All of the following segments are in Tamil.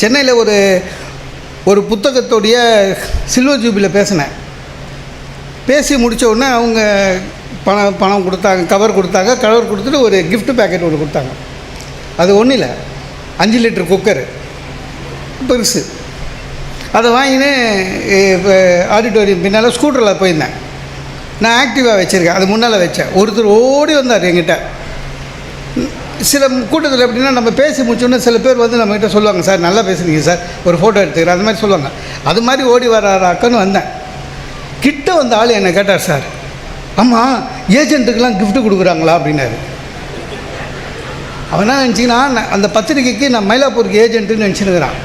சென்னையில் ஒரு ஒரு புத்தகத்துடைய சில்வர் ஜூபியில் பேசினேன். பேசி முடித்த உடனே அவங்க பணம் பணம் கொடுத்தாங்க கவர் கொடுத்தாங்க கவர் கொடுத்துட்டு ஒரு கிஃப்ட் பேக்கெட் ஒன்று கொடுத்தாங்க. அது ஒன்றும் இல்லை. அஞ்சு லிட்டர் குக்கரு பெருசு அதை வாங்கினு இப்போ ஆடிட்டோரியம் பின்னால் ஸ்கூட்டரில் போயிருந்தேன். நான் ஆக்டிவாக வச்சுருக்கேன். அது முன்னால் வச்சேன். ஒருத்தர் ஓடி வந்தார் எங்கிட்ட சில கூட்டத்தில் எப்படின்னா நம்ம பேசி முடிச்சோன்னே சில பேர் வந்து நம்மகிட்ட சொல்லுவாங்க சார் நல்லா பேசுனீங்க சார். ஒரு ஃபோட்டோ எடுத்துக்கிறேன். அந்த மாதிரி சொல்லுவாங்க. அது மாதிரி ஓடி வராராக்கன்னு வந்தேன். கிட்ட வந்த ஆள் என்னை கேட்டார் சார் ஆமாம் ஏஜென்ட்டுக்கெலாம் கிஃப்ட்டு கொடுக்குறாங்களா? அப்படின்னாரு. அவன் என்ன நினச்சிங்கன்னா நான் அந்த பத்திரிக்கைக்கு நான் மயிலாப்பூருக்கு ஏஜென்ட்டுன்னு நினச்சிருக்கிறான்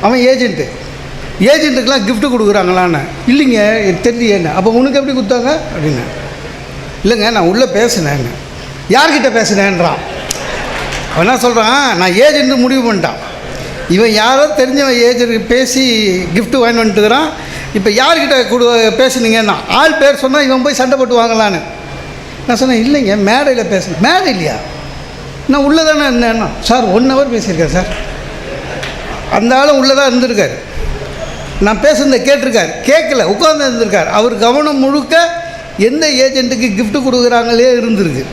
அவன் ஏஜென்ட்டு. ஏஜென்ட்டுக்கெலாம் கிஃப்ட்டு கொடுக்குறாங்களான்னு. இல்லைங்க எனக்கு தெரியலையேன்னு அப்போ உனக்கு எப்படி கொடுத்தாங்க? அப்படின்னு இல்லைங்க நான் உள்ளே பேசினேன்னு. யார்கிட்ட பேசினேன்றான்? அவன் என்ன சொல்கிறான் நான் ஏஜென்ட்டு முடிவு பண்ணிட்டான். இவன் யாரோ தெரிஞ்சவன் ஏஜென்ட் பேசி கிஃப்ட்டு வாங்கி வந்துட்டுக்கிறான் இப்போ யார்கிட்ட கொடு பேசுனீங்கன்னா? ஆள் பேர் சொன்னால் இவன் போய் சண்டை போட்டு வாங்கலான்னு. நான் சொன்னேன் இல்லைங்க மேடையில் பேசுனேன். மேடை இல்லையா? நான் உள்ளே தானே சார் ஒன் ஹவர் பேசியிருக்கேன் சார். அந்த ஆளும் உள்ளே தான் இருந்திருக்கார். நான் பேசுனதை கேட்டிருக்கார். கேட்கல உட்காந்து இருந்திருக்கார். அவர் கவனம் முழுக்க எந்த ஏஜென்ட்டுக்கு கிஃப்ட்டு கொடுக்குறாங்களே இருந்திருக்கு.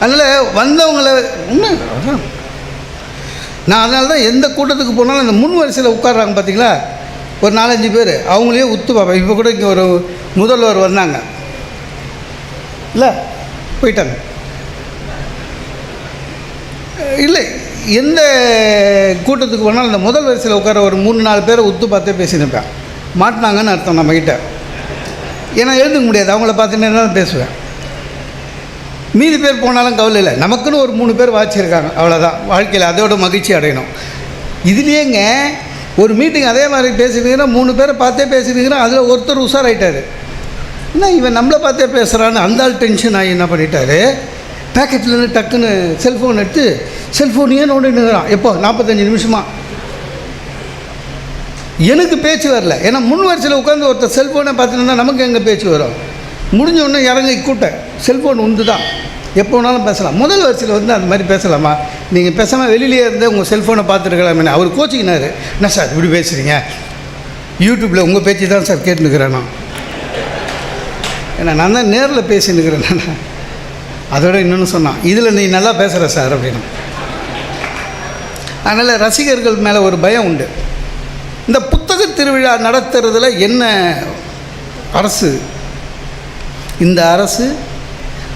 அதனால் வந்தவங்கள உண்மை நான் அதனால தான் எந்த கூட்டத்துக்கு போனாலும் அந்த முன் வரிசையில் உட்காடுறாங்க பார்த்தீங்களா ஒரு நாலஞ்சு பேர். அவங்களே உத்து பார்ப்பேன் இப்போ கூட இங்கே ஒரு முதல்வர் வந்தாங்க. இல்லை? போயிட்டாங்க. இல்லை. எந்த கூட்டத்துக்கு போனாலும் அந்த முதல் வரிசையில் உட்கார ஒரு மூணு நாலு பேரை உத்து பார்த்தே பேசியிருப்பேன். மாட்டினாங்கன்னு அர்த்தம் நம்மக்கிட்ட ஏன்னா எழுதுக்க முடியாது. அவங்கள பார்த்துட்டு தான் பேசுவேன். மீதி பேர் போனாலும் கவலை இல்லை. நமக்குன்னு ஒரு மூணு பேர் வாச்சிருக்காங்க. அவ்வளோதான் வாழ்க்கையில் அதோட மகிழ்ச்சி அடையணும். இதுலேயேங்க ஒரு மீட்டிங் அதே மாதிரி பேசினீங்கன்னா மூணு பேரை பார்த்தே பேசினீங்கன்னா அதில் ஒருத்தர் உஷாராயிட்டார். என்ன இவன் நம்மளை பார்த்தே பேசுகிறான்னு அந்த ஆள் டென்ஷன் ஆகி என்ன பண்ணிட்டாரு? பேக்கெட்லேருந்து டக்குன்னு செல்ஃபோன் எடுத்து செல்ஃபோனையே நோண்டினுக்கிறான் எப்போ? நாற்பத்தஞ்சு நிமிஷமா. எனக்கு பேச்சு வரல. ஏன்னா முன் வரிசையில் உட்காந்து ஒருத்தர் செல்ஃபோனை பார்த்துட்டு நமக்கு எங்கே பேச்சு வரும்? முடிஞ்ச உடனே இறங்கி கூட்டேன் செல்ஃபோன் உண்டு தான் எப்போ வேணாலும் பேசலாம். முதல் வரிசையில் வந்து அந்த மாதிரி பேசலாமா? நீங்கள் பேசாமல் வெளியிலேயே இருந்து உங்கள் செல்ஃபோனை பார்த்துருக்கலாமே அவர் கோச்சிக்கினார். என்ன சார் இப்படி பேசுகிறீங்க யூடியூப்பில் உங்கள் பேச்சு தான் சார் கேட்டுனுக்கிறேன் நான். ஏன்னா நான் தான் நேரில் பேசினுக்கிறேன் நான். அதோட இன்னொன்று சொன்னான். இதில் நீ நல்லா பேசுகிற சார் அப்படின்னு. அதனால் ரசிகர்கள் மேலே ஒரு பயம் உண்டு. இந்த புத்தக திருவிழா நடத்துறதுல என்ன அரசு இந்த அரசு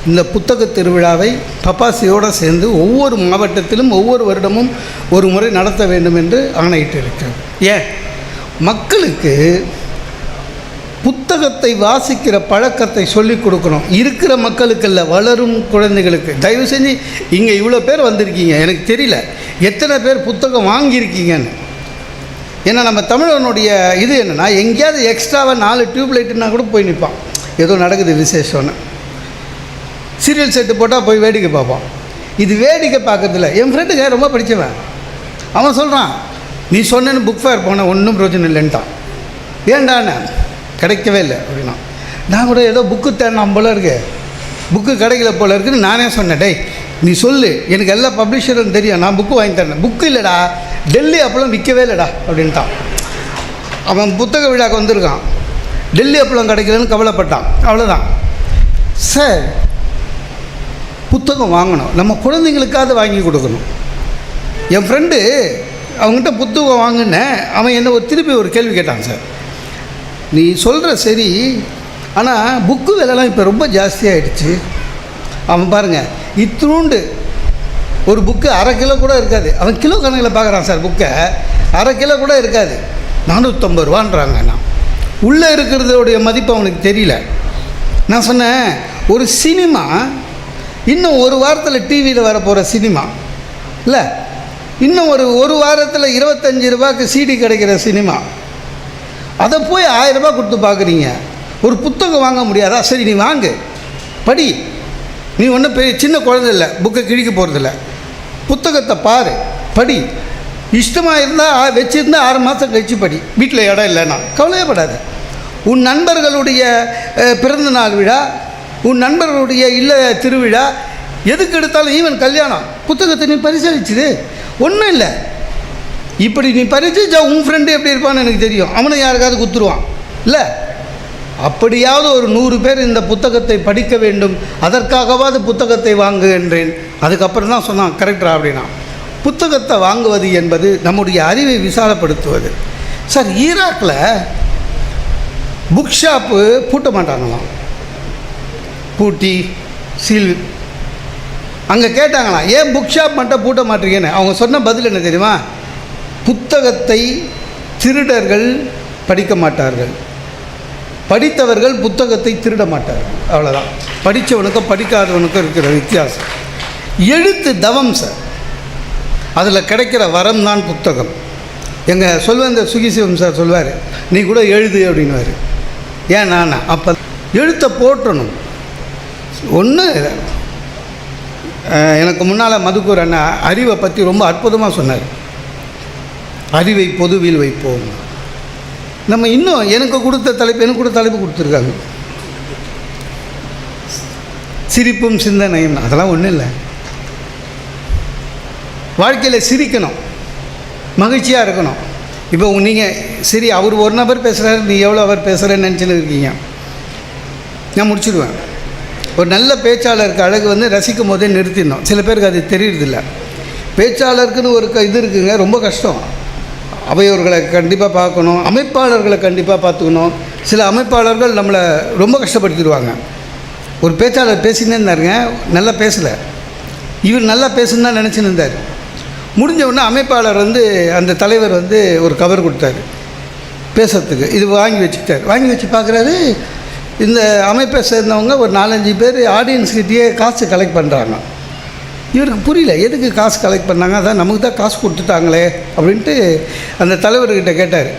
இந்த புத்தக திருவிழாவை பப்பாசியோடு சேர்ந்து ஒவ்வொரு மாவட்டத்திலும் ஒவ்வொரு வருடமும் ஒரு முறை நடத்த வேண்டும் என்று ஆணையிட்டு இருக்கிறது ஏன்? மக்களுக்கு புத்தகத்தை வாசிக்கிற பழக்கத்தை சொல்லிக் கொடுக்கணும். இருக்கிற மக்களுக்கு இல்லை வளரும் குழந்தைகளுக்கு. தயவு செஞ்சு இங்கே இவ்வளோ பேர் வந்திருக்கீங்க. எனக்கு தெரியல. எத்தனை பேர் புத்தகம் வாங்கியிருக்கீங்கன்னு. ஏன்னா நம்ம தமிழனுடைய இது என்னென்னா எங்கேயாவது எக்ஸ்ட்ராவாக நாலு டியூப் லைட்டுனா கூட போய் நிற்பான் ஏதோ நடக்குது விசேஷம்னு. சீரியல் செட்டு போட்டால் போய் வேடிக்கை பார்ப்பான் இது வேடிக்கை பார்க்கறதில்ல. என் ஃப்ரெண்டுங்க ரொம்ப படித்தவன் அவன் சொல்கிறான் நீ சொன்னேன்னு புக் ஃபேர் போனேன் ஒன்றும் பிரயோஜனம் இல்லைன்ட்டான். ஏண்டாண்ணே கிடைக்கவே இல்லை. அப்படின்னா நான் கூட ஏதோ புக்கு தேடினான் போல இருக்கு. புக்கு கிடைக்கல போல இருக்குன்னு நானே சொன்னேன். டேய் நீ சொல்லு. எனக்கு எல்லா பப்ளிஷரும் தெரியும். நான் புக்கு வாங்கி தரேன். புக்கு இல்லைடா. டெல்லி அப்போலாம் விற்கவே இல்லைடா. அப்படின்ட்டான். அவன் புத்தக விழாக்கு வந்திருக்கான். டெல்லி அப்பளம் கிடைக்கலன்னு கவலைப்பட்டான். அவ்வளோதான் சார் புத்தகம் வாங்கணும். நம்ம குழந்தைங்களுக்காவது வாங்கி கொடுக்கணும். என் ஃப்ரெண்டு அவங்ககிட்ட புத்தகம் வாங்கினேன். அவன் என்ன ஒரு திருப்பி ஒரு கேள்வி கேட்டான் சார். நீ சொல்கிற சரி ஆனால் புக்கு விலைலாம் இப்போ ரொம்ப ஜாஸ்தியாகிடுச்சு அவன் பாருங்கள் இத்தினூண்டு ஒரு புக்கு அரை கிலோ கூட இருக்காது. அவன் கிலோ கணக்கில் பார்க்குறான் சார் புக்கை அரை கிலோ கூட இருக்காது. நானூற்றம்பது ரூபான்றாங்க நான் உள்ளே இருக்கிறதோடைய மதிப்பு அவனுக்கு தெரியல. நான் சொன்னேன் ஒரு சினிமா இன்னும் ஒரு வாரத்தில் டிவியில் வரப்போகிற சினிமா இல்லை? இன்னும் ஒரு ஒரு வாரத்தில் இருபத்தஞ்சி ரூபாய்க்கு சிடி கிடைக்கிற சினிமா அதை போய் ஆயிரம் ரூபாய் கொடுத்து பார்க்குறீங்க. ஒரு புத்தகம் வாங்க முடியாதா? சரி நீ வாங்கு. படி. நீ ஒன்றும் பெரிய சின்ன குழந்தை இல்லை. புக்கை கிழிக்க போகிறதில்ல புத்தகத்தை பாரு. படி. இஷ்டமாக இருந்தால் வச்சுருந்தா ஆறு மாதம் கழிச்சு படி. வீட்டில் இடம் இல்லைன்னா. கவலையப்படாது. உன் நண்பர்களுடைய பிறந்த நாள் விழா உன் நண்பர்களுடைய இல்ல திருவிழா எதுக்கு எடுத்தாலும் ஈவன் கல்யாணம். புத்தகத்தை நீ பரிசளிச்சுது ஒன்றும் இல்லை. இப்படி நீ பரிச்சா உன் ஃப்ரெண்டு எப்படி இருப்பான்னு எனக்கு தெரியும். அவனை யாருக்காவது குத்துருவான். இல்லை. அப்படியாவது ஒரு நூறு பேர் இந்த புத்தகத்தை படிக்க வேண்டும். அதற்காகவாவது புத்தகத்தை வாங்குகின்றேன் அதுக்கப்புறம் தான் சொன்னான் கரெக்டரா அப்படின்னா. புத்தகத்தை வாங்குவது என்பது நம்முடைய அறிவை விசாலப்படுத்துவது. சார் ஈராக்கில் புக் ஷாப்பு பூட்ட மாட்டாங்களாம். பூட்டி சீல் அங்கே கேட்டாங்களாம் ஏன் புக் ஷாப் மட்டும் பூட்ட மாட்டீங்கன்னு? அவங்க சொன்ன பதில் என்ன தெரியுமா? புத்தகத்தை திருடர்கள் படிக்க மாட்டார்கள். படித்தவர்கள் புத்தகத்தை திருட மாட்டார்கள். அவ்வளோதான் படித்தவனுக்கும் படிக்காதவனுக்கும் இருக்கிற வித்தியாசம். எழுத்து தவம் சார். அதில் கிடைக்கிற வரம் தான் புத்தகம். எங்கள் சொல்வேந்தர் சுகிசிவம் சார் சொல்வார் நீ கூட எழுது அப்படின்வார் ஏன் நானா? அப்போ எழுத்தை போட்டணும் ஒன்று எனக்கு முன்னால் மதுக்கூர் அண்ணா அறிவை பற்றி ரொம்ப அற்புதமாக சொன்னார். அறிவை பொதுவில் வைப்போம். நம்ம இன்னும் எனக்கு கொடுத்த தலைப்பு எனக்கு கூட தலைப்பு கொடுத்துருக்காங்க. சிரிப்பும் சிந்தனையும் அதெல்லாம் ஒன்றும் இல்லை. வாழ்க்கையில் சிரிக்கணும். மகிழ்ச்சியாக இருக்கணும். இப்போ நீங்கள் சரி அவர் ஒரு நபர் பேசுகிறாரு நீ எவ்வளோ அவர் பேசுகிறேன்னு நினச்சின்னு இருக்கீங்க. நான் முடிச்சிடுவேன். ஒரு நல்ல பேச்சாளருக்கு அழகு வந்து ரசிக்கும் போதே நிறுத்திடணும். சில பேருக்கு அது தெரியறதில்ல. பேச்சாளருக்குன்னு ஒரு க- இது இருக்குங்க ரொம்ப கஷ்டம். அவையோர்களை கண்டிப்பாக பார்க்கணும். அமைப்பாளர்களை கண்டிப்பாக பார்த்துக்கணும். சில அமைப்பாளர்கள் நம்மளை ரொம்ப கஷ்டப்படுத்திடுவாங்க. ஒரு பேச்சாளர் பேசினே இருந்தாருங்க நல்லா பேசலை. இவர் நல்லா பேசுன்னு தான் நினச்சின்னு இருந்தார். முடிஞ்ச உடனே அமைப்பாளர் வந்து அந்த தலைவர் வந்து ஒரு கவர் கொடுத்தாரு. பேசுறதுக்கு. இது வாங்கி வச்சுக்கிட்டார். வாங்கி வச்சு பார்க்குறாரு இந்த அமைப்பை சேர்ந்தவங்க ஒரு நாலஞ்சு பேர் ஆடியன்ஸ்கிட்டயே காசு கலெக்ட் பண்ணுறாங்க இவருக்கு புரியல எதுக்கு காசு கலெக்ட் பண்ணாங்க? அதான் நமக்கு தான் காசு கொடுத்துட்டாங்களே அப்படின்ட்டு அந்த தலைவர்கிட்ட கேட்டார்.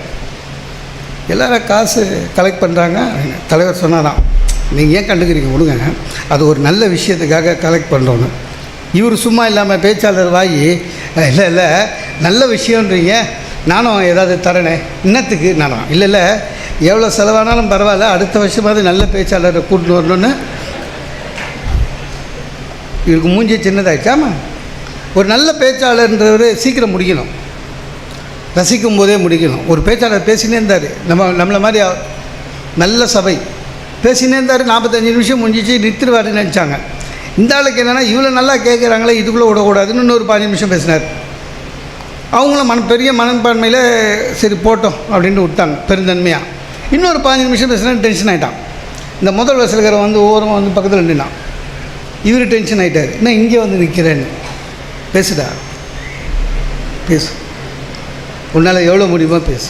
எல்லாரும் காசு கலெக்ட் பண்ணுறாங்க தலைவர் சொன்னாராம் நீங்கள் ஏன் கண்டுக்கிறீங்க? கொடுங்க அது ஒரு நல்ல விஷயத்துக்காக கலெக்ட் பண்ணுறோன்னு இவர் சும்மா இல்லாமல் பேச்சாளர் வாங்கி இல்லை இல்லை. நல்ல விஷயன்றீங்க நானும் ஏதாவது தரேனே. இன்னத்துக்கு நானும் இல்லை இல்லை. எவ்வளோ செலவானாலும் பரவாயில்ல. அடுத்த வருஷமாவது நல்ல பேச்சாளரை கூட்டின்னு வரணுன்னு இவருக்கு மூஞ்சி சின்னதாயிடுச்சாமா ஒரு நல்ல பேச்சாளர்ன்றவர் சீக்கிரம் முடிக்கணும். ரசிக்கும் போதே முடிக்கணும். ஒரு பேச்சாளர் பேசினே இருந்தார். நம்ம நம்மளை மாதிரி நல்ல சபை. பேசினே இருந்தார். நாற்பத்தஞ்சு நிமிஷம் முடிஞ்சிச்சு. நிறுத்திடுவாருன்னு நினச்சாங்க. இந்த ஆளுக்கு என்னென்னா இவ்வளோ நல்லா கேட்குறாங்களே இதுக்குள்ளே விடக்கூடாதுன்னு இன்னொரு பாதி நிமிஷம் பேசினார். அவங்களும் மன பெரிய மனப்பான்மையில் சரி போட்டோம் அப்படின்ட்டு விட்டாங்க பெருந்தன்மையாக இன்னொரு பாஞ்சு நிமிஷம் பேசினா டென்ஷன் ஆகிட்டான் இந்த முதல் வசலுக்கிற வந்து ஓரமாக வந்து பக்கத்தில் நின்றான் இவர் டென்ஷன் ஆகிட்டார் என்ன இங்கே வந்து நிற்கிறேன்னு பேசுடா. பேசு. உன்னால் எவ்வளோ முடியுமோ பேசு.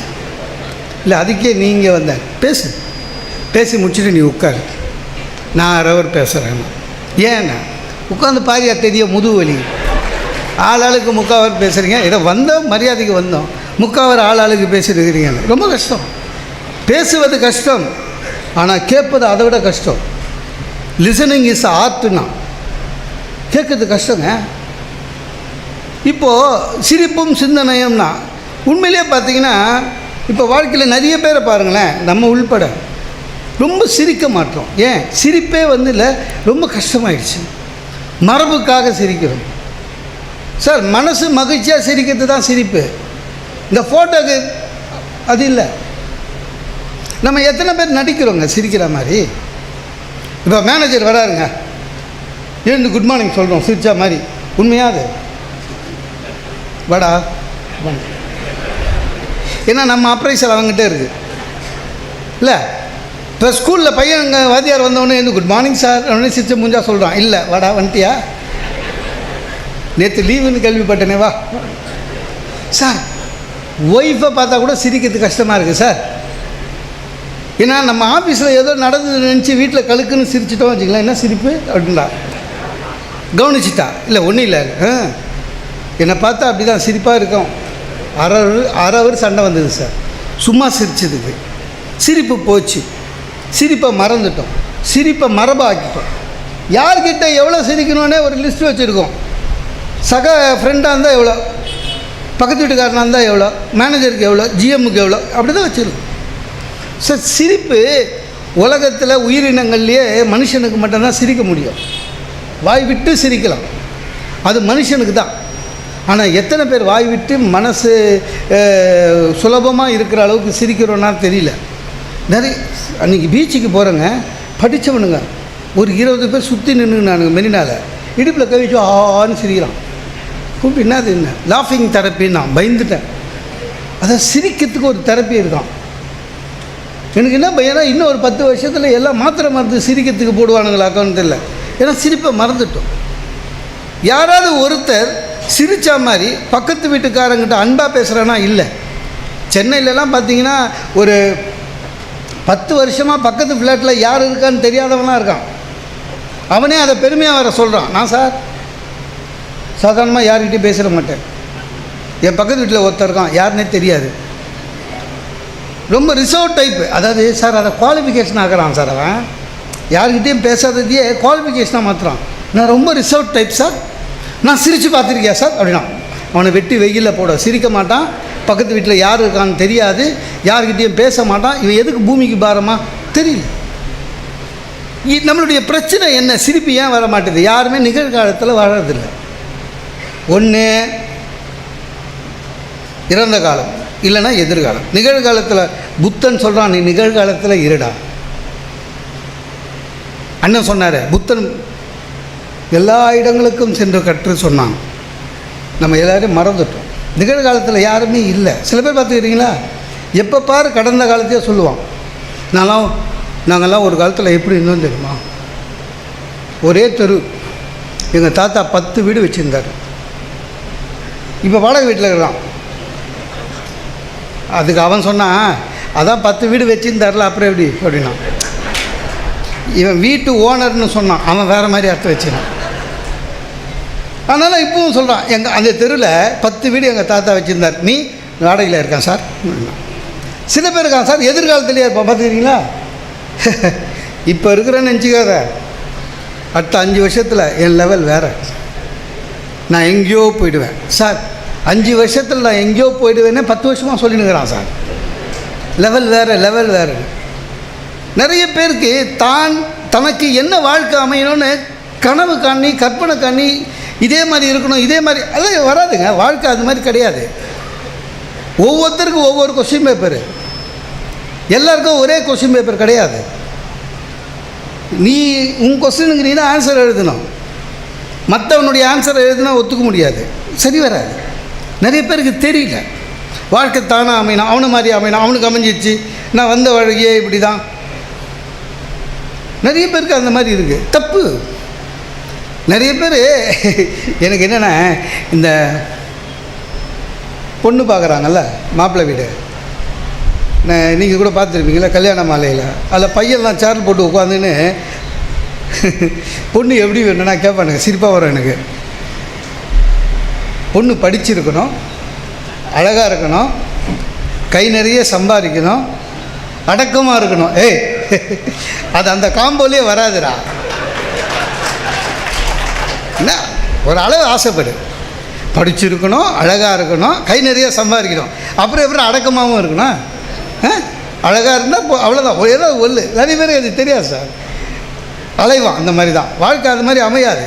இல்லை அதுக்கே நீங்கள் வந்த. பேசு. பேசி முடிச்சுட்டு நீ உட்காரு. நான் அரவர் பேசுகிறேன் ஏன்னா உட்காந்து பாரியா தெரிய முதுகு வலி ஆள் ஆளுக்கு முக்காவர் பேசுகிறீங்க ஏதோ வந்தோம் மரியாதைக்கு வந்தோம். முக்காவர் ஆள் ஆளுக்கு பேசிட்டு ரொம்ப கஷ்டம். பேசுவது கஷ்டம். ஆனால் கேட்பது அதை விட கஷ்டம். லிசனிங் இஸ் ஆர்ட்னா கேட்குறது கஷ்டங்க. இப்போது சிரிப்பும் சிந்தனையும்னா உண்மையிலே பார்த்தீங்கன்னா இப்போ வாழ்க்கையில் நிறைய பேரை பாருங்களேன் நம்ம உள்பட. ரொம்ப சிரிக்க மாட்டோம். ஏன்? சிரிப்பே வந்து இல்லை ரொம்ப கஷ்டமாயிடுச்சு. மரபுக்காக சிரிக்கிறோம். சார் மனசு மகிழ்ச்சியாக சிரிக்கிறது தான் சிரிப்பு. இந்த ஃபோட்டோக்கு அது இல்லை. நம்ம எத்தனை பேர் நடிக்கிறோங்க சிரிக்கிற மாதிரி? இப்போ மேனேஜர் வராருங்க. எழுந்து குட் மார்னிங் சொல்கிறோம் சிரிச்சா மாதிரி. உண்மையாக அது? வடா. ஏன்னா நம்ம அப்ரைசல் அவங்ககிட்ட இருக்குது இல்லை? இப்போ ஸ்கூலில் பையன் அங்கே வாத்தியார் வந்தவொடனே எழுந்து குட் மார்னிங் சார் அப்படின்னு சிரிச்சு மூஞ்சா சொல்கிறான் இல்லை வாடா வந்துட்டியா? நேற்று லீவுன்னு கேள்விப்பட்டனே வா. சார் ஒய்ஃபை பார்த்தா கூட சிரிக்கிறது கஷ்டமாக இருக்குது சார் ஏன்னா நம்ம ஆஃபீஸில் ஏதோ நடந்தது நினச்சி வீட்டில் கழுக்குன்னு சிரிச்சிட்டோம் வச்சுக்கலாம் என்ன சிரிப்பு? அப்படின்டா கவனிச்சிட்டா. இல்லை ஒன்றும் இல்லை. ஆ. என்னை பார்த்தா அப்படி தான் சிரிப்பாக இருக்கும் அரை அரை சண்டை வந்தது சார் சும்மா சிரிச்சதுக்கு. சிரிப்பு போச்சு. சிரிப்பை மறந்துட்டோம். சிரிப்பை மரபாக்கிட்டோம். யார்கிட்ட எவ்வளோ சிரிக்கணும்னே ஒரு லிஸ்ட் வச்சுருக்கோம். சக ஃப்ரெண்டாக இருந்தால் எவ்வளோ? பக்கத்து வீட்டுக்காரனாக இருந்தால் எவ்வளோ? மேனேஜருக்கு எவ்வளோ? ஜிஎம்முக்கு எவ்வளோ? அப்படி தான் வச்சுருக்கோம். ஸோ சிரிப்பு உலகத்தில் உயிரினங்கள்லேயே மனுஷனுக்கு மட்டும்தான் சிரிக்க முடியும். வாய் விட்டு சிரிக்கலாம். அது மனுஷனுக்கு தான். ஆனால் எத்தனை பேர் வாய் விட்டு மனசு சுலபமாக இருக்கிற அளவுக்கு சிரிக்கிறோன்னா தெரியல. நிறைய அன்றைக்கி பீச்சுக்கு போகிறேங்க படித்தவனுங்க ஒரு இருபது பேர் சுற்றி நின்று நானுங்க மெரினால இடுப்பில் கை வச்சு ஆன்னு சிரிக்கிறான். கூப்பிட்டு என்னது என்ன? லாஃபிங் தெரப்பின்னு நான் பயந்துட்டேன். அதான் சிரிக்கிறதுக்கு ஒரு தெரப்பி இருக்கான். எனக்கு என்ன பையனா இன்னும் ஒரு பத்து வருஷத்தில் எல்லாம் மாத்திரை மருந்து சிரிக்கிறதுக்கு போடுவானுங்களாக்கான்னு தெரியல. ஏன்னா சிரிப்பை மறந்துட்டோம். யாராவது ஒருத்தர் சிரித்தா மாதிரி பக்கத்து வீட்டுக்காரங்கிட்ட அன்பாக பேசுகிறானா இல்லை. சென்னையிலலாம் பார்த்தீங்கன்னா ஒரு பத்து வருஷமாக பக்கத்து ஃப்ளாட்டில் யார் இருக்கான்னு தெரியாதவனாக இருக்கான். அவனே அதை பெருமையாக வர சொல்கிறான் நான் சார் சாதாரணமாக யார்கிட்டையும் பேசிட மாட்டேன். என் பக்கத்து வீட்டில் ஒருத்தர் இருக்கான். யாருன்னே தெரியாது. ரொம்ப ரிசர்வ் டைப்பு அதாவது சார் அதை குவாலிஃபிகேஷன் ஆகிறான் சார் அவன். யார்கிட்டையும் பேசாததையே குவாலிஃபிகேஷனாக மாற்றுறான் நான் ரொம்ப ரிசர்வ் டைப் சார் நான் சிரித்து பார்த்துருக்கியா சார் அப்படின்னா அவனை வெட்டி வெயிலில் போட. சிரிக்க மாட்டான். பக்கத்து வீட்டில் யார் இருக்கான்னு தெரியாது யார்கிட்டையும் பேச மாட்டான் இவன் எதுக்கு பூமிக்கு பாரமா? தெரியல. நம்மளுடைய பிரச்சனை என்ன? சிரிப்பு ஏன் வர மாட்டேது யாருமே நிகழ்காலத்தில் வாழறதில்லை ஒன்று இறந்த காலம் இல்லைன்னா எதிர்காலம். நிகழ்காலத்தில் புத்தன் சொல்கிறான் நீ நிகழ்காலத்தில் இருடா. அண்ணன் சொன்னார் புத்தன் எல்லா இடங்களுக்கும் சென்று கற்று சொன்னான். நம்ம எல்லோரும் மறந்துட்டோம். நிகழ்காலத்தில் யாருமே இல்லை. சில பேர் பார்த்துக்கிறீங்களா? எப்போ பாரு கடந்த காலத்தையே சொல்லுவான். நான்லாம் நாங்கள்லாம் ஒரு காலத்தில் எப்படி இருந்தோம் தெரியுமா? ஒரே தெரு. எங்கள் தாத்தா பத்து வீடு வச்சுருந்தார். இப்போ வாடகை வீட்டில் இருக்கிறான். அதுக்கு அவன் சொன்னான் அதான் பத்து வீடு வச்சுருந்தார்ல அப்புறம் எப்படி? அப்படின்னா. இவன் வீட்டு ஓனர்னு சொன்னான். அவன் வேறு மாதிரி அர்த்தம் வச்சுருந்தான். அதனால் இப்பவும் சொல்கிறான் எங்கள் அந்த தெருவில் பத்து வீடு எங்கள் தாத்தா வச்சுருந்தார். நீ வாடகையில் இருக்கான் சார்? சில பேர் இருக்கான் சார் எதிர்காலத்துலேயே இருப்பான் பார்த்துக்கிறீங்களா? இப்போ இருக்கிறேன்னு நினச்சிக்காத. அடுத்த அஞ்சு வருஷத்தில் என் லெவல் வேறு. நான் எங்கேயோ போயிடுவேன். சார் அஞ்சு வருஷத்தில் நான் எங்கேயோ போயிடுவேன்னு பத்து வருஷமாக சொல்லினுக்கிறான் சார். லெவல் வேறு லெவல் வேறு. நிறைய பேருக்கு தான் தனக்கு என்ன வாழ்க்கை அமையணும்னு கனவு காணி கற்பனை காணி இதே மாதிரி இருக்கணும் இதே மாதிரி அது வராதுங்க. வாழ்க்கை அது மாதிரி கிடையாது. ஒவ்வொருத்தருக்கும் ஒவ்வொரு கொஸ்டின் பேப்பர் எல்லாருக்கும் ஒரே கொஸ்டின் பேப்பர் கிடையாது. நீ உன் கொஸ்டினுக்கு நீ தான் ஆன்சர் எழுதணும். மற்றவனுடைய ஆன்சரை எழுதினா ஒத்துக்க முடியாது. சரி வராது. நிறைய பேருக்கு தெரியல. வாழ்க்கை தானாக அமையணும் அவனை மாதிரி அமையணும் அவனுக்கு அமைஞ்சிச்சு நான் வந்த வழியே இப்படி தான் நிறைய பேருக்கு அந்த மாதிரி இருக்குது தப்பு. நிறைய பேர் எனக்கு என்னென்னா இந்த பொண்ணு பார்க்குறாங்கல்ல மாப்பிள்ளை வீடு. நீங்கள் கூட பார்த்துருப்பீங்களா கல்யாண மாலையில். அதில் பையன்லாம் சேர் போட்டு உட்காந்துன்னு பொண்ணு எப்படி வேணும்னா கேட்பானுங்க சிரிப்பாக வரும் எனக்கு. பொண்ணு படிச்சிருக்கணும் அழகாக இருக்கணும் கை நிறைய சம்பாதிக்கணும் அடக்கமாக இருக்கணும். ஏய் அது அந்த காம்போலே வராதுடா. என்ன? ஒரு அளவு ஆசைப்படு. படிச்சிருக்கணும் அழகாக இருக்கணும் கை நிறைய சம்பாதிக்கணும். அப்புறம் எப்படி அடக்கமாகவும் இருக்கணும் ஆ? அழகாக இருந்தால் அவ்வளோதான் ஏதோ ஒல்லு. நிறைய பேர் அது தெரியாது சார். அலைவான் அந்த மாதிரி தான் வாழ்க்கை அது மாதிரி அமையாது.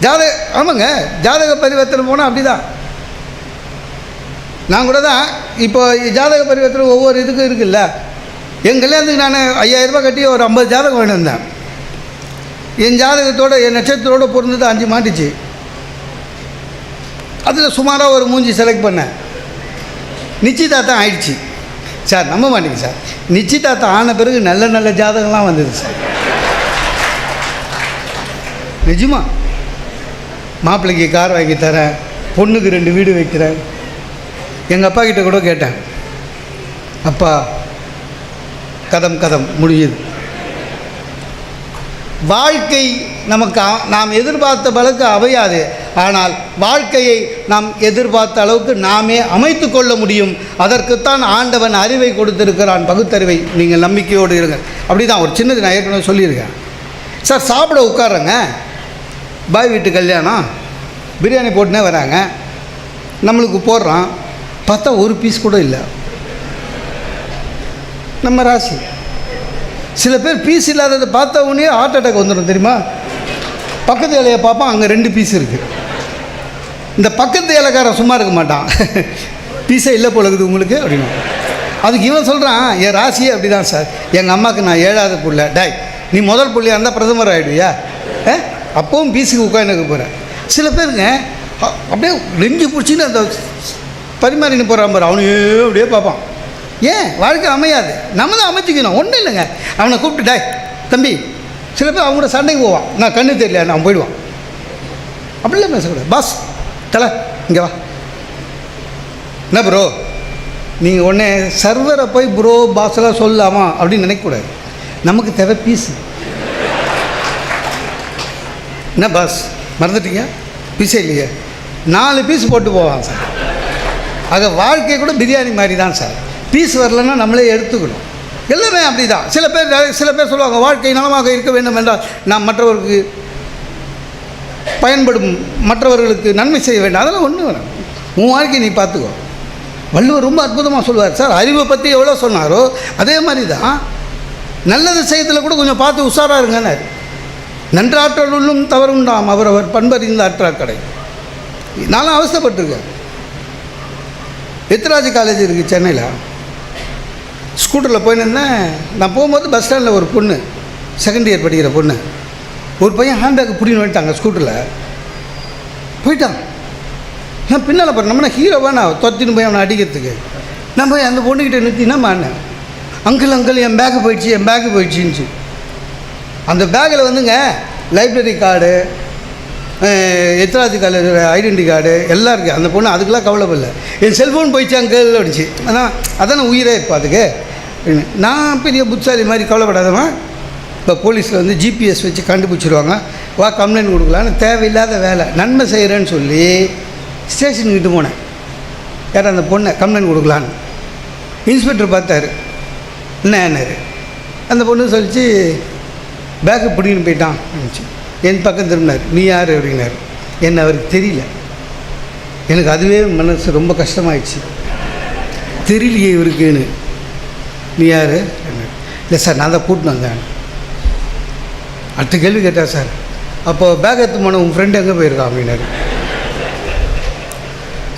ஜாதக ஆமாங்க. ஜாதக பரிவர்த்தனை போனால் அப்படி தான் நான் கூட தான் இப்போ ஜாதக பரிவர்த்தனை ஒவ்வொரு இதுக்கும் இருக்குல்ல. என் கல்யாணத்துக்கு நான் ஐயாயிரரூபா கட்டி ஒரு ஐம்பது ஜாதகம் வேணும் வந்தேன். என் ஜாதகத்தோட என் நட்சத்திரோட பொருந்தது அஞ்சு மாட்டுச்சு. அதில் சுமாராக ஒரு மூஞ்சி செலக்ட் பண்ணேன். நிச்சயதார்த்தம் ஆயிடுச்சு. சார் நம்ப மாட்டேங்க சார். நிச்சயதார்த்தம் ஆன பிறகு நல்ல நல்ல ஜாதகம்லாம் வந்தது சார். நிஜமா. மாப்பிள்ளைக்கு கார் வாங்கி தரேன். பொண்ணுக்கு ரெண்டு வீடு வைக்கிறேன். எங்கள் அப்பா கிட்ட கூட கேட்டேன். அப்பா கதம் கதம் முடியுது. வாழ்க்கை நமக்கு நாம் எதிர்பார்த்த பலக்கு அமையாது. ஆனால் வாழ்க்கையை நாம் எதிர்பார்த்த அளவுக்கு நாமே அமைத்து கொள்ள முடியும். அதற்குத்தான் ஆண்டவன் அறிவை கொடுத்திருக்கிறான். பகுத்தறிவை நீங்கள் நம்பிக்கையோடு இருங்க. அப்படி தான் ஒரு சின்னது நான் ஏற்கனவே சொல்லியிருக்கேன். சார் சாப்பிட உட்காருங்க பாய் வீட்டு கல்யாணம். பிரியாணி போட்டுனே வராங்க. நம்மளுக்கு போடுறான். பார்த்தா ஒரு பீஸ் கூட இல்லை. நம்ம ராசி. சில பேர் பீஸ் இல்லாததை பார்த்த உடனே ஹார்ட் அட்டாக் வந்துடும் தெரியுமா? பக்கத்து இலையை பார்ப்பான் அங்கே ரெண்டு பீஸ் இருக்குது இந்த பக்கத்து இலக்காரன் சும்மா இருக்க மாட்டான். பீஸே இல்லை போல இருக்குது உங்களுக்கு அப்படின்னு. அதுக்கு இவன் சொல்கிறான் என் ராசியே அப்படி தான் சார். எங்கள் அம்மாவுக்கு நான் ஏழாவது புள்ள. டாய் நீ முதல் பிள்ளையாக இருந்தால் பிரதமர் ஆகிடுவியா ஏ அப்பவும் பீஸுக்கு உட்காந்துக்க போகிறேன் சில பேருங்க அப்படியே ரெஞ்சு பிடிச்சின்னு அந்த பரிமாறின்னு போகிறான் பாரு. அவனையே அப்படியே பார்ப்பான். ஏன்? வாழ்க்கை அமையாது. நம்ம தான் அமைச்சிக்கணும். ஒன்றும் இல்லைங்க. அவனை கூப்பிட்டு டேய் தம்பி சில பேர் அவங்க கூட சண்டைக்கு போவான். நான் கண்ணு தெரியல நான் போயிடுவான். அப்படிலாம் பேசக்கூடாது. பாஸ் தலை இங்கே வா. என்ன ப்ரோ நீங்கள் உடனே சர்வரை போய் ப்ரோ பாஸ்லாம் சொல்லலாமா அப்படின்னு நினைக்கக்கூடாது. நமக்கு தேவை பீஸு என்ன பாஸ் மறந்துட்டீங்க? பீஸே இல்லையே. நாலு பீஸ் போட்டு போவான் சார். ஆக வாழ்க்கை கூட பிரியாணி மாதிரி தான் சார். பீஸ் வரலன்னா நம்மளே எடுத்துக்கணும். எல்லாமே அப்படி தான் சில பேர் சில பேர் சொல்லுவாங்க வாழ்க்கை நலமாக இருக்க வேண்டும் என்றால் நாம் மற்றவருக்கு பயன்படும் மற்றவர்களுக்கு நன்மை செய்ய வேண்டாம். அதெல்லாம் ஒன்றும் வேணும். உன் வாழ்க்கையை நீ பார்த்துக்கோ. வள்ளுவர் ரொம்ப அற்புதமாக சொல்லுவார் சார் அறிவை பற்றி எவ்வளோ சொன்னாரோ அதே மாதிரி தான் நல்லது செய்யறதுல கூட கொஞ்சம் பார்த்து உஷாராக இருங்கன்னாரு. நன்றாற்றலுள்ளும் தவறுண்டாம் அவர் அவர் பண்பறிந்த அற்றாக்கடை நானும் அவஸ்தைப்பட்டிருக்கேன். எத்ராஜ் காலேஜ் இருக்குது சென்னையில். ஸ்கூட்டரில் போயினேன்னா நான் போகும்போது பஸ் ஸ்டாண்டில் ஒரு பொண்ணு செகண்ட் இயர் படிக்கிற பொண்ணு. ஒரு பையன் ஹேண்ட்பேக் பிடின்னு வந்துட்டாங்க ஸ்கூட்டரில். போயிட்டான். நான் பின்னால் பாரு நம்ம ஹீரோவா நான் தொத்தின்னு போய் அவனை அடிக்கிறதுக்கு. நான் போய் அந்த பொண்ணுக்கிட்ட நிறுத்தினா மாட்டேன் அங்கிள் அங்கிள் என் பேக்கு போயிடுச்சு என் பேக்கு போயிடுச்சுன்னு அந்த பேக்கில் வந்துங்க library card Ethiraj college identity card எல்லாம் இருக்குது அந்த பொண்ணு அதுக்கெல்லாம் கவலைப்படல. என் செல்ஃபோன் போயிடுச்சு அங்கிள் அப்படிச்சு அதான் அதானே உயிரே இப்போ அதுக்கு. நான் பெரிய புத்தாலி மாதிரி கவலைப்படாதவன் இப்போ போலீஸில் வந்து ஜிபிஎஸ் வச்சு கண்டுபிடிச்சிருவாங்க. வா கம்ப்ளைண்ட் கொடுக்கலான்னு தேவையில்லாத வேலை. நன்மை செய்கிறேன்னு சொல்லி ஸ்டேஷனுக்கிட்டு போனேன். யார் அந்த பொண்ணை கம்ப்ளைண்ட் கொடுக்கலான்னு. இன்ஸ்பெக்டர் பார்த்தாரு. என்ன அந்த பொண்ணு சொல்லிச்சு பேக்கு பிடிக்கின்னு போயிட்டான். அப்படின்னுச்சு என் பக்கம் திரும்பினார். நீ யார்? அப்படின்னாரு. என்ன அவருக்கு தெரியல. எனக்கு அதுவே மனசு ரொம்ப கஷ்டமாயிடுச்சு. தெரியலையே இவருக்குன்னு. நீ யார்? இல்லை சார் நான் தான் கூட்டின்னு வந்தேன். அடுத்த கேள்வி கேட்டேன் சார் அப்போ பேக் எடுத்து போன உன் ஃப்ரெண்டு எங்கே போயிருக்கான் அப்படின்னாரு.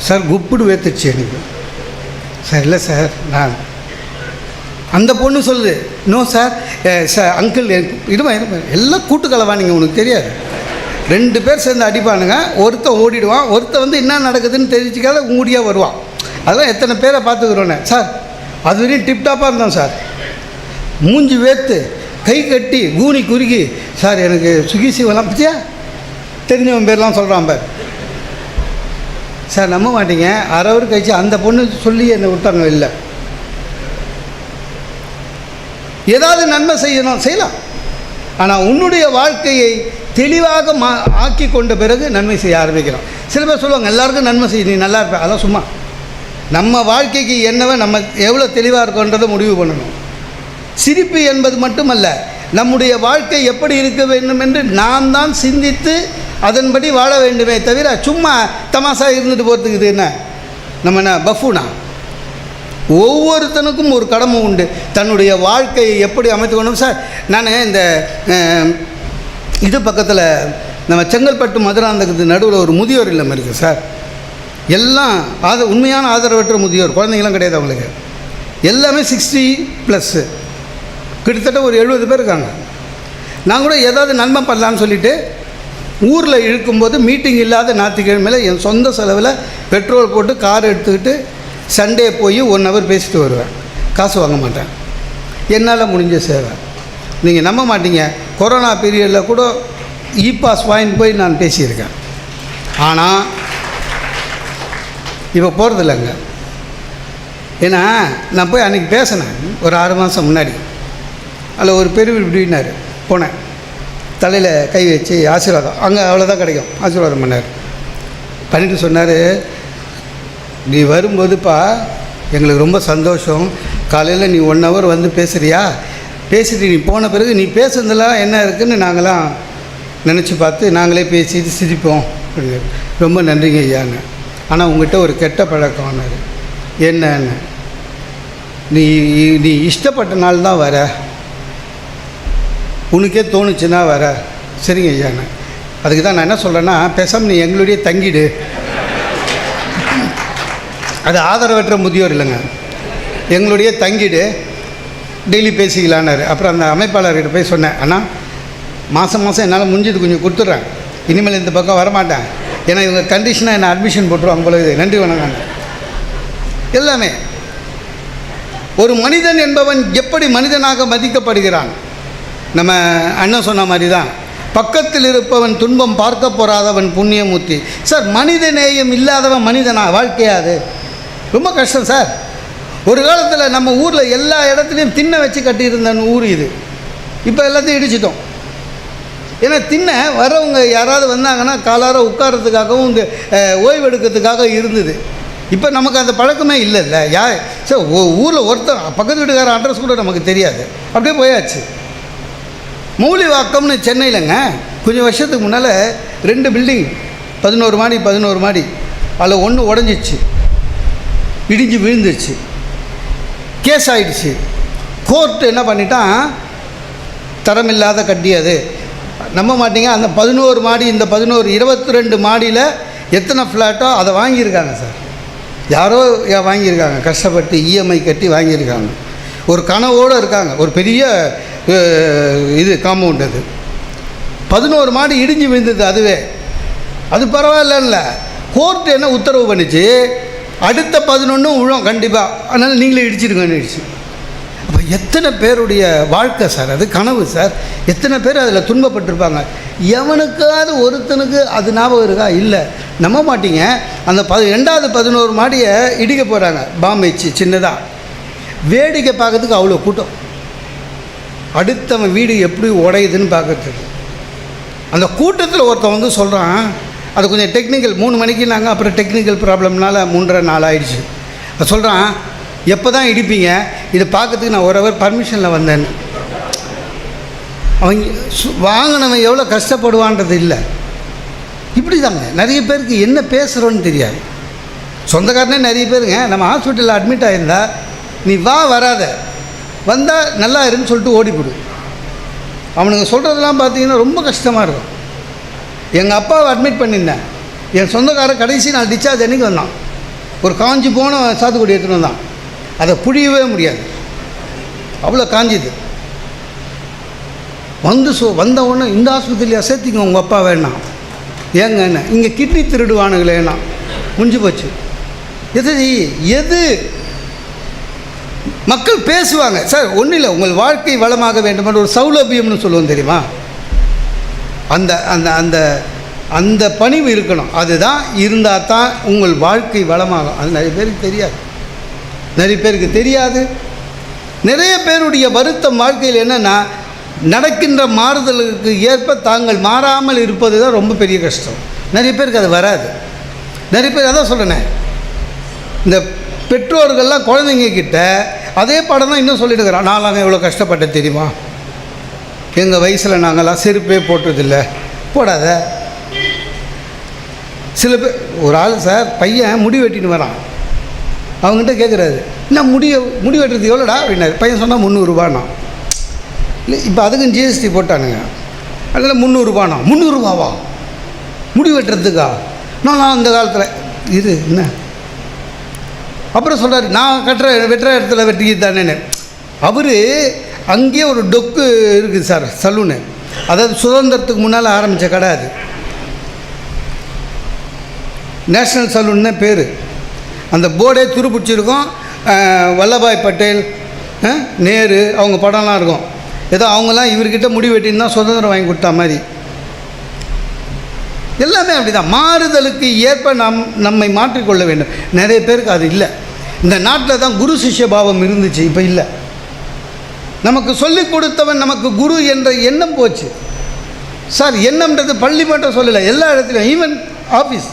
சார் குப்பிடு வேத்துச்சு எனக்கு. சார் இல்லை சார் நான் அந்த பொண்ணு சொல்லுது நோ சார் சார் அங்கிள் இருமா இருமா எல்லாம் கூட்டுக்கலவா நீங்கள் உனக்கு தெரியாது. ரெண்டு பேர் சேர்ந்து அடிப்பானுங்க ஒருத்தன் ஓடிடுவான் ஒருத்தன் வந்து என்ன நடக்குதுன்னு தெரிஞ்சுக்காத ஊடியாக வருவான். அதெல்லாம் எத்தனை பேரை பார்த்துக்குறோன்னே. சார் அது வரையும் டிப்டாப்பாக இருந்தோம் சார். மூஞ்சி வேத்து கை கட்டி கூனி குறுகி சார் எனக்கு சுகி சிவலாம் பிச்சியா தெரிஞ்சவன் பேர்லாம் சொல்கிறான் பார். சார் நம்ப மாட்டீங்க. அரை அவர் கழிச்சு அந்த பொண்ணு சொல்லி என்னை விட்டாங்க இல்லை. ஏதாவது நன்மை செய்யணும் செய்யலாம். ஆனால் உன்னுடைய வாழ்க்கையை தெளிவாக மா ஆக்கி கொண்ட பிறகு நன்மை செய்ய ஆரம்பிக்கிறோம் சில பேர் சொல்லுவாங்க எல்லாருக்கும் நன்மை செய்ய நீ நல்லா இருப்பேன் அதெல்லாம் சும்மா. நம்ம வாழ்க்கைக்கு என்னவோ நம்ம எவ்வளோ தெளிவாக இருக்கோன்றதை முடிவு பண்ணணும். சிரிப்பு என்பது மட்டுமல்ல நம்முடைய வாழ்க்கை எப்படி இருக்க வேண்டும் என்று நாம் தான் சிந்தித்து அதன்படி வாழ வேண்டுமே தவிர சும்மா தமாசா இருந்துட்டு போகிறதுக்கு இது என்ன? நம்ம என்ன பஃபுனா? ஒவ்வொருத்தனுக்கும் ஒரு கடமை உண்டு. தன்னுடைய வாழ்க்கையை எப்படி அமைத்துக்கணும் சார் நான் இந்த இது பக்கத்தில் நம்ம செங்கல்பட்டு மதுராந்தகத்து நடுவில் ஒரு முதியோர் இல்லம் இருக்குது சார். எல்லாம் ஆத உண்மையான ஆதரவற்ற முதியோர் குழந்தைங்களாம் கிடையாது அவங்களுக்கு. எல்லாமே சிக்ஸ்டி ப்ளஸ்ஸு கிட்டத்தட்ட ஒரு எழுபது பேர் இருக்காங்க. நான் கூட ஏதாவது நன்மை பண்ணலான்னு சொல்லிட்டு ஊரில் இழுக்கும்போது மீட்டிங் இல்லாத ஞாயிற்றுக்கிழமையில் என் சொந்த செலவில் பெட்ரோல் போட்டு கார் எடுத்துக்கிட்டு சண்டே போய் ஒன் ஹவர் பேசிட்டு வருவேன். காசு வாங்க மாட்டேன். என்னால் முடிஞ்ச சேவை. நீங்கள் நம்ப மாட்டீங்க. கொரோனா பீரியடில் கூட இ பாஸ் வாங்கிட்டு போய் நான் பேசியிருக்கேன். ஆனால் இப்போ போகிறது இல்லைங்க ஏன்னா நான் போய் அன்றைக்கி பேசினேன். ஒரு ஆறு மாதம் முன்னாடி. அதில் ஒரு பெரிய இப்படின்னாரு போனேன். தலையில் கை வச்சு ஆசீர்வாதம். அங்கே அவ்வளோதான் கிடைக்கும். ஆசீர்வாதம் பண்ணார். பண்ணிட்டு சொன்னார் நீ வரும்போதுப்பா எங்களுக்கு ரொம்ப சந்தோஷம். காலையில் நீ ஒன் ஹவர் வந்து பேசுகிறியா பேசிட்டு நீ போன பிறகு நீ பேசுனதெல்லாம் என்ன இருக்குன்னு நாங்களாம் நினச்சி பார்த்து நாங்களே பேசிட்டு சிரிப்போம். அப்படின்னு ரொம்ப நன்றிங்க ஐயாங்க ஆனால் உங்ககிட்ட ஒரு கெட்ட பழக்கம் ஒன்று என்னன்னு? நீ நீ இஷ்டப்பட்ட நாள் தான் வர. உனக்கே தோணுச்சுன்னா வர. சரிங்க ஐயாண்ணே அதுக்கு தான் நான் என்ன சொல்கிறேன்னா பேசாமல் நீ எங்களுடைய தங்கிடு. அது ஆதரவற்ற முதியோர் இல்லைங்க. எங்களுடைய தங்கிடு. டெய்லி பேசிக்கலான்னாரு. அப்புறம் அந்த அமைப்பாளர்கிட்ட போய் சொன்னேன் அண்ணா மாதம் மாதம் என்னால் முடிஞ்சது கொஞ்சம் கொடுத்துட்றேன். இனிமேல் இந்த பக்கம் வரமாட்டேன். ஏன்னா இவங்க கண்டிஷனாக என்னை அட்மிஷன் போட்டுருவாங்க போல இது நன்றி வணக்கம். எல்லாமே. ஒரு மனிதன் என்பவன் எப்படி மனிதனாக மதிக்கப்படுகிறான்? நம்ம அண்ணன் சொன்ன மாதிரி தான் பக்கத்தில் இருப்பவன் துன்பம் பார்க்க போறாதவன் புண்ணியமூர்த்தி. சார் மனித நேயம் இல்லாதவன் மனிதனா? வாழ்க்கையாது ரொம்ப கஷ்டம் சார். ஒரு காலத்தில் நம்ம ஊரில் எல்லா இடத்துலையும் திண்ணை வச்சு கட்டியிருந்த ஊர் இது. இப்போ எல்லாத்தையும் இடிச்சிட்டோம். ஏன்னா தின்ன வரவங்க யாராவது வந்தாங்கன்னா காலார உட்காரத்துக்காகவும் இந்த ஓய்வெடுக்கிறதுக்காக இருந்தது. இப்போ நமக்கு அந்த பழக்கமே இல்லைல்ல. யா சார் ஊரில் ஒருத்தன் பக்கத்து வீட்டுக்கார அட்ரஸ் கூட நமக்கு தெரியாது. அப்படியே போயாச்சு. மௌலிவாக்கம்னு சென்னையிலங்க கொஞ்சம் வருஷத்துக்கு முன்னால் ரெண்டு பில்டிங் பதினோரு மாடி பதினோரு மாடி அதில் ஒன்று உடஞ்சிச்சு. இடிஞ்சு விழுந்துருச்சு. கேஸ் ஆகிடுச்சு கோர்ட்டு என்ன பண்ணிட்டான்? தரமில்லாத கட்டி அது. நம்ப மாட்டீங்க. அந்த பதினோரு மாடி இந்த பதினோரு இருபத்தி ரெண்டு மாடியில் எத்தனை ஃப்ளாட்டோ அதை வாங்கியிருக்காங்க சார். யாரோ வாங்கியிருக்காங்க. கஷ்டப்பட்டு இஎம்ஐ கட்டி வாங்கியிருக்காங்க. ஒரு கனவோடு இருக்காங்க. ஒரு பெரிய இது காம்பவுண்ட் அது. பதினோரு மாடி இடிஞ்சு விழுந்தது அதுவே. அது பரவாயில்லல்ல கோர்ட் என்ன உத்தரவு பண்ணிச்சு? அடுத்த பதினொன்றும் விழும் கண்டிப்பாக அதனால் நீங்களே இடிச்சிருங்கன்னு இடிச்சு. எத்தனை பேருடைய வாழ்க்கை சார்? அது கனவு சார். எத்தனை பேர் அதில் துன்பப்பட்டிருப்பாங்க? எவனுக்காவது ஒருத்தனுக்கு அது ஞாபகம் இருக்கா? இல்லை. நம்ப மாட்டீங்க. அந்த பதி ரெண்டாவது பதினோரு மாடியை இடிக்க போகிறாங்க பாம்பு வச்சு சின்னதாக வேடிக்கை பார்க்கறதுக்கு அவ்வளோ கூட்டம். அடுத்தவன் வீடு எப்படி உடையுதுன்னு பார்க்கறதுக்கு. அந்த கூட்டத்தில் ஒருத்தன் வந்து சொல்கிறான் அது கொஞ்சம் டெக்னிக்கல் மூணு மணிக்கு நாங்கள் அப்புறம் டெக்னிக்கல் ப்ராப்ளம்னால மூன்றரை நாள் ஆயிடுச்சு. சொல்கிறான் எப்போ தான் இடிப்பீங்க? இதை பார்க்கறதுக்கு நான் ஒரு ஹவர் பர்மிஷனில் வந்தேன்னு அவங்க சு- வாங்கினவன் எவ்வளோ கஷ்டப்படுவான்றது இல்லை. இப்படி தாங்க நிறைய பேருக்கு என்ன பேசுகிறோன்னு தெரியாது. சொந்தக்காரனே நிறைய பேருங்க நம்ம ஹாஸ்பிட்டலில் அட்மிட் ஆகியிருந்தா நீ வா வராத. வந்தால் நல்லா இருன்னு சொல்லிட்டு ஓடிவிடு அவனுங்க சொல்கிறதெல்லாம் பார்த்தீங்கன்னா ரொம்ப கஷ்டமாக இருக்கும். எங்கள் அப்பாவை அட்மிட் பண்ணியிருந்தேன். என் சொந்தக்காரன் கடைசி நான் டிஸ்சார்ஜ் அன்னைக்கு வந்தான். ஒரு காஞ்சி போன சாத்துக்குடி எடுத்துகிட்டு வந்தான். அதை புழியவே முடியாது. அவ்வளோ காஞ்சிது. வந்து சோ வந்த உடனே இந்த ஆஸ்பத்திரியில் சேர்த்திங்க உங்கள் அப்பா வேணாம் ஏங்க என்ன? இங்கே கிட்னி திருடுவானுங்களேண்ணா முடிஞ்சு போச்சு. எது எது? மக்கள் பேசுவாங்க. சார் ஒன்றும் இல்லை. உங்கள் வாழ்க்கை வளமாக வேண்டுமென்ற ஒரு சௌலபியம்னு சொல்லுவோம் தெரியுமா? அந்த அந்த அந்த அந்த பணிவு இருக்கணும். அதுதான் இருந்தால் தான் உங்கள் வாழ்க்கை வளமாகும். அது நிறைய பேருக்கு தெரியாது. நிறைய பேருக்கு தெரியாது. நிறைய பேருடைய வருத்தம் வாழ்க்கையில் என்னென்னா நடக்கின்ற மாறுதலுக்கு ஏற்ப தாங்கள் மாறாமல் இருப்பது தான் ரொம்ப பெரிய கஷ்டம். நிறைய பேருக்கு அது வராது. நிறைய பேர் அதான் சொல்கிறேனே இந்த பெற்றோர்கள்லாம் குழந்தைங்க கிட்ட அதே படம் தான் இன்னும் சொல்லிட்டு இருக்கிறான் நான்லாம் எவ்வளோ கஷ்டப்பட்டேன் தெரியுமா? எங்கள் வயசில் நாங்கள்லாம் செருப்பே போட்டதில்லை. போடாத. சில பேர் ஒரு ஆள் சார் பையன் முடி வெட்டின்னு வரான். அவங்ககிட்ட கேட்குறாரு என்ன முடி முடி வெட்டுறதுக்கு எவ்வளோடா? அப்படின்னாரு. பையன் சொன்னால் முந்நூறுரூபாண்ணா. இல்லை இப்போ அதுக்கும் ஜிஎஸ்டி போட்டானுங்க. அதில் முந்நூறுரூபாண்ணா. முந்நூறுரூபாவா? முடி வெட்டுறதுக்கா நான் நான் அந்த காலத்தில். இது என்ன? அப்புறம் சொல்கிறார் நான் கட்டுற வெட்டுற இடத்துல வெட்டிக்கிட்டு தானேன்னு அவர் அங்கேயே ஒரு டொக்கு இருக்குது சார் சலூனு. அதாவது சுதந்திரத்துக்கு முன்னால் ஆரம்பித்த கடை அது. நேஷ்னல் சலூன் தான் பேர். அந்த போர்டே துருப்பிடிச்சிருக்கும். வல்லபாய் பட்டேல் நேரு அவங்க படம்லாம் இருக்கும். ஏதோ அவங்கெல்லாம் இவர்கிட்ட முடி வெட்டின்னு தான் சுதந்திரம் வாங்கி கொடுத்தா மாதிரி. எல்லாமே அப்படிதான். மாறுதலுக்கு ஏற்ப நம் நம்மை மாற்றிக்கொள்ள வேண்டும். நிறைய பேருக்கு அது இல்லை. இந்த நாட்டில் தான் குரு சிஷ்ய பாவம் இருந்துச்சு இப்போ இல்லை. நமக்கு சொல்லிக் கொடுத்தவன் நமக்கு குரு என்ற எண்ணம் போச்சு. சார் எண்ணம்ன்றது பள்ளி மட்டும் சொல்லலை எல்லா இடத்துலையும் even office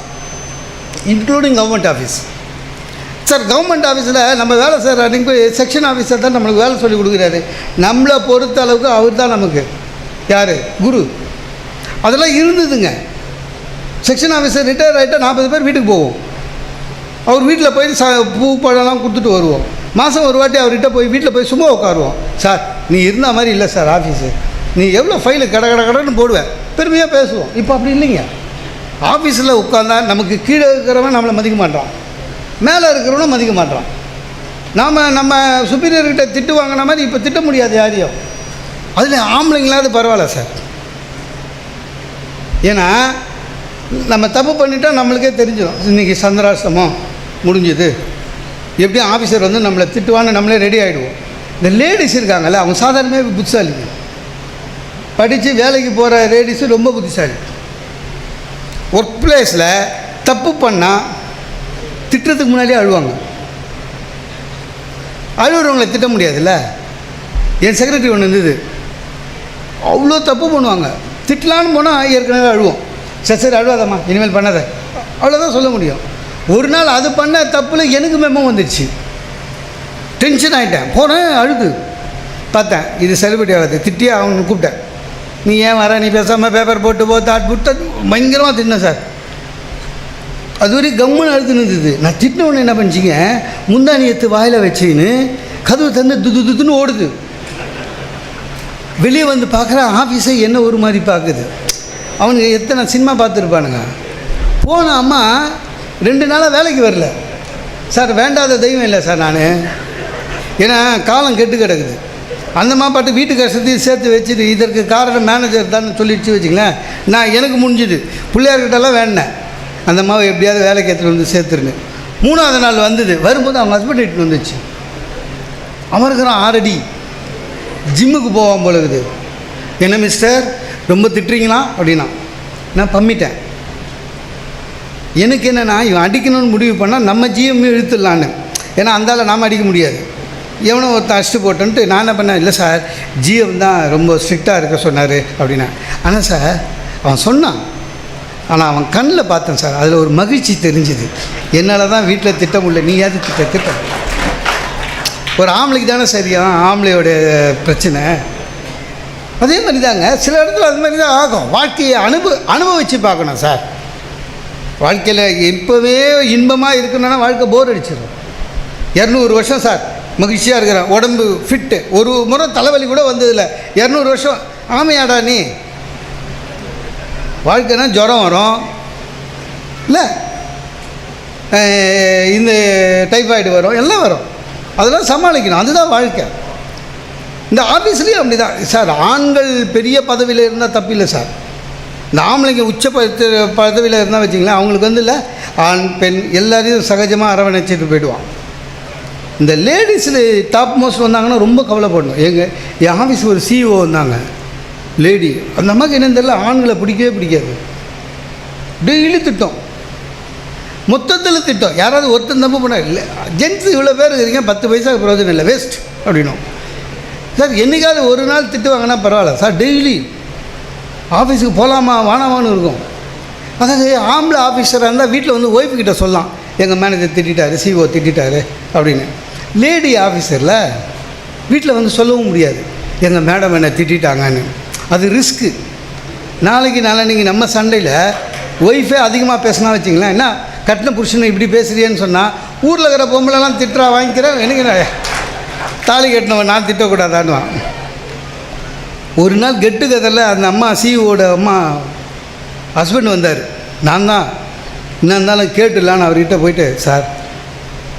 including government office sir government ஆஃபீஸில் நம்ம வேலை செய்கிற அன்றைக்கு போய் செக்ஷன் ஆஃபீஸர் தான் நம்மளுக்கு வேலை சொல்லி கொடுக்குறாரு. நம்மளை பொறுத்த அளவுக்கு அவர் தான் நமக்கு. யார்? குரு. அதெல்லாம் இருந்ததுங்க. செக்ஷன் ஆஃபீஸர் ரிட்டையர் ஆகிட்டால் நாற்பது பேர் வீட்டுக்கு போவோம். அவர் வீட்டில் போய் ச பூ பழம்லாம் கொடுத்துட்டு வருவோம். மாதம் ஒரு வாட்டி அவர்கிட்ட போய் வீட்டில் போய் சும்மா உட்காருவோம். சார் நீ இருந்த மாதிரி இல்லை சார் ஆஃபீஸு நீ எவ்வளோ ஃபைலு கட கட கடன்னு போடுவேன் பெருமையாக பேசுவோம். இப்போ அப்படி இல்லைங்க. ஆஃபீஸில் உட்காந்தா நமக்கு கீழே இருக்கிறவன் நம்மளை மதிக்க மாட்டான். மேலே இருக்கிறவனும் மதிக்க மாட்டான் நாம் நம்ம சுப்பீரியர்கிட்ட திட்டு வாங்கின மாதிரி இப்போ திட்ட முடியாது யாரையும். அதில் ஆம்பளைங்களாவது பரவாயில்ல சார். ஏன்னா நம்ம தப்பு பண்ணிட்டா நம்மளுக்கே தெரிஞ்சிடும் இன்றைக்கி சந்திராசிரமம் முடிஞ்சுது. எப்படியும் ஆஃபீஸர் வந்து நம்மளை திட்டுவான்னு நம்மளே ரெடி ஆகிடுவோம் இந்த லேடிஸ் இருக்காங்கல்ல அவங்க சாதாரணமே புத்திசாலிங்க. படித்து வேலைக்கு போகிற லேடிஸு ரொம்ப புத்திசாலி. ஒர்க் பிளேஸில் தப்பு பண்ணால் திட்டுறதுக்கு முன்னாடியே அழுவாங்க. அழுகிறவங்களை திட்ட முடியாதுல்ல? என் செக்ரட்டரி ஒன்று இருந்தது. அவ்வளோ தப்பு பண்ணுவாங்க. திட்டலான்னு போனால் ஏற்கனவே அழுவோம். சரி சரி அழுவாதம்மா. இனிமேல் பண்ணாத. அவ்வளோதான் சொல்ல முடியும். ஒரு நாள் அது பண்ண தப்பில் எனக்கு மெமோ வந்துடுச்சு டென்ஷன் ஆகிட்டேன் போனேன் அழுது. பார்த்தேன் இது செலிபிரிட்டி ஆகாது. திட்டியே அவனை கூப்பிட்டேன். நீ ஏன் வர? நீ பேசாமல் பேப்பர் போட்டு போ தாட் புட்ட பயங்கரமாக திட்டினேன் சார். அது வரைக்கும் கம்முன்னு அழுத்து இருந்தது. நான் திட்டின உடனே என்ன பண்ணிச்சிங்க? முந்தானி எடுத்து வாயில் வச்சின்னு கதவு தந்து துது துதுன்னு ஓடுது. வெளியே வந்து பார்க்குற ஆஃபீஸை என்ன ஒரு மாதிரி பார்க்குது. அவனுங்க எத்தனை சினிமா பார்த்துருப்பானுங்க. போன அம்மா ரெண்டு நாளாக வேலைக்கு வரல. சார் வேண்டாத தெய்வம் இல்லை சார் நான். ஏன்னா காலம் கெட்டு கிடக்குது. அந்த பாட்டு வீட்டு கஷ்டத்தையும் சேர்த்து வச்சுட்டு இதற்கு காரணம் மேனேஜர் தான் சொல்லிடுச்சு வச்சுங்களேன் நான் எனக்கு முடிஞ்சுது. பிள்ளையார்கிட்டலாம் வேண்டினேன் அந்த மாவை எப்படியாவது வேலைக்கு எடுத்துகிட்டு வந்து சேர்த்துருங்க. மூணாவது நாள் வந்தது. வரும்போது அவங்க ஹஸ்பண்ட் இட்டு வந்துச்சு. அவன் ஆறடி ஜிம்முக்கு போவான் பொழுது இருக்குது. என்ன மிஸ்டர் ரொம்ப திட்டுறீங்களா? அப்படின்னா நான் பம்மிட்டேன். எனக்கு என்னென்னா இவன் அடிக்கணும்னு முடிவு பண்ணால் நம்ம ஜிஎம் இழுத்துடலான்னு. ஏன்னா அந்தால நாம் அடிக்க முடியாது. எவனோ ஒருத்தன் அடிச்சுட்டு போட்டோன்ட்டு நான் என்ன பண்ணேன்? இல்லை சார் ஜிஎம் தான் ரொம்ப ஸ்ட்ரிக்டாக இருக்க சொன்னார் அப்படின்னா. ஆனால் சார் அவன் சொன்னான். ஆனால் அவன் கண்ணில் பார்த்தேன் சார். அதில் ஒரு மகிழ்ச்சி தெரிஞ்சுது. என்னால் தான் வீட்டில் திட்ட நீ நீயாவது திட்ட திட்ட. ஒரு ஆம்பளைக்கு தானே சரியா ஆம்பளையோட பிரச்சனை. அதே மாதிரி தாங்க சில இடத்துல அது மாதிரி தான் ஆகும். வாழ்க்கையை அனுபவ அனுபவித்து பார்க்கணும் சார். வாழ்க்கையில் இப்போவே இன்பமாக இருக்கணும்னா வாழ்க்கை போர் அடிச்சிடும் இரநூறு வருஷம் சார். மகிழ்ச்சியாக இருக்கிறேன். உடம்பு ஃபிட்டு ஒரு முறை தலைவலி கூட வந்ததில்லை. இரநூறு வருஷம். ஆமையாடா நீ. வாழ்க்கைனா ஜுரம் வரும். இல்லை. இந்த டைஃபாய்டு வரும் எல்லாம் வரும். அதெல்லாம் சமாளிக்கணும். அதுதான் வாழ்க்கை. இந்த ஆஃபீஸ்லேயும் அப்படி தான் சார் ஆண்கள் பெரிய பதவியில் இருந்தால் தப்பில்லை சார். இந்த ஆம்பளைங்க உச்ச பதவியில் இருந்தால் வச்சிங்களேன் அவங்களுக்கு வந்து இல்லை ஆண் பெண் எல்லாரையும் சகஜமாக அரவணைச்சிட்டு போயிடுவான். இந்த லேடிஸில் டாப் மோஸ்ட் வந்தாங்கன்னா ரொம்ப கவலைப்படணும். எங்கள் என் ஆஃபீஸ் ஒரு சிஇஓ வந்தாங்க. லேடி அந்த அம்மாவுக்கு என்னன்னு தெரியல ஆண்களை பிடிக்கவே பிடிக்காது. டெய்லி திட்டம் மொத்தத்தில் திட்டம். யாராவது ஒருத்தன் தப்பு பண்ண இல்லை ஜென்ஸ் இவ்வளோ பேர் இருக்கிறீங்க பத்து பைசா பிரயோஜனம் இல்லை வேஸ்ட் அப்படின்னும். சார் என்னைக்காவது ஒரு நாள் திட்டு வாங்கினா பரவாயில்ல. சார் டெய்லி ஆஃபீஸுக்கு போகலாமா வானாமான்னு இருக்கும். அதாவது ஆம்பளை ஆஃபீஸராக இருந்தால் வீட்டில் வந்து ஒய்ஃப் கிட்ட சொல்லலாம். எங்கள் மேனேஜர் திட்டாரு சிஓ திட்டாரு அப்படின்னு. லேடி ஆஃபீஸரில் வீட்டில் வந்து சொல்லவும் முடியாது. எங்கள் மேடம் என்னை திட்டாங்கன்னு அது ரிஸ்க்கு நாளைக்கு நாளைக்கு நம்ம சண்டையில் ஒய்ஃபே அதிகமாக பேசினா வச்சிங்களேன் என்ன? கட்டின புருஷனை இப்படி பேசுறியேன்னு சொன்னால் ஊரில் இருக்கிற பொம்பளைலாம் திட்டுறா வாங்கிக்கிறேன் எனக்கு தாலி கட்டினவன் நான் திட்டக்கூடாதான்னுவான் ஒரு நாள் கெட்டு கதையில் அந்த அம்மா சிஇஓட அம்மா ஹஸ்பண்ட் வந்தார். நான் தான். என்ன இருந்தாலும் கேட்டுலான்னு அவர்கிட்ட போயிட்டு சார்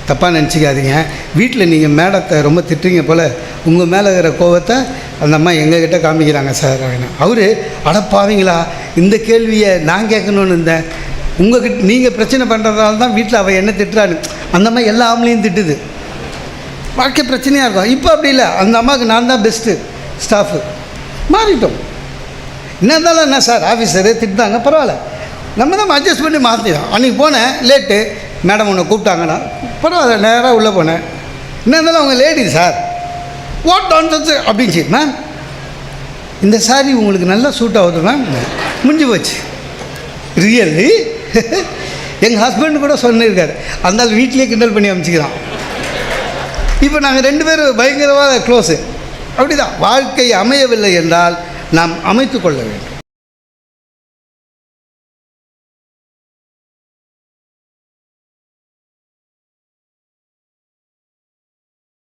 தப்பாக நினச்சிக்காதீங்க. வீட்டில் நீங்கள் மேடத்தை ரொம்ப திட்டுறீங்க போல் உங்கள் மேலே இருக்கிற கோவத்தை அந்த அம்மா எங்ககிட்ட காமிக்கிறாங்க சார் அப்படின்னு. அவர் அடப்பாவீங்களா இந்த கேள்வியை நான் கேட்கணுன்னு இருந்தேன். உங்ககிட்ட நீங்கள் பிரச்சனை பண்ணுறதால தான் வீட்டில் அவள் என்ன திட்டுறான்னு. அந்த அம்மா எல்லா ஆம்பளையும் திட்டுது. வாழ்க்கை பிரச்சனையாக இருக்கும். இப்போ அப்படி இல்லை. அந்த அம்மாவுக்கு நான் தான் பெஸ்ட்டு ஸ்டாஃபு மாறிட்டோம். என்ன இருந்தாலும் என்ன சார் ஆஃபீஸரு திட்டாங்க பரவாயில்ல. நம்ம தான் அட்ஜஸ்ட் பண்ணி மாற்றிடும் அன்றைக்கி போனேன் லேட்டு மேடம் உன்னை கூப்பிட்டாங்கண்ணா பரவாயில்ல நேராக உள்ளே போனேன். என்ன இருந்தாலும் அவங்க லேடி சார் வாட் டான்சன்ஸ் அப்படின்ச்சு மேம் இந்த சாரி உங்களுக்கு நல்லா சூட் ஆகுது மேம் முடிஞ்சு போச்சு. ரியல்லி எங்கள் ஹஸ்பண்ட் கூட சொல்லியிருக்காரு அந்த வீட்லேயே கிண்டல் பண்ணி அமைச்சிக்கிறான் இப்போ நாங்கள் ரெண்டு பேரும் பயங்கரமாக க்ளோஸு அப்படிதான். வாழ்க்கை அமையவில்லை என்றால் நாம் அமைத்து கொள்ள வேண்டும்.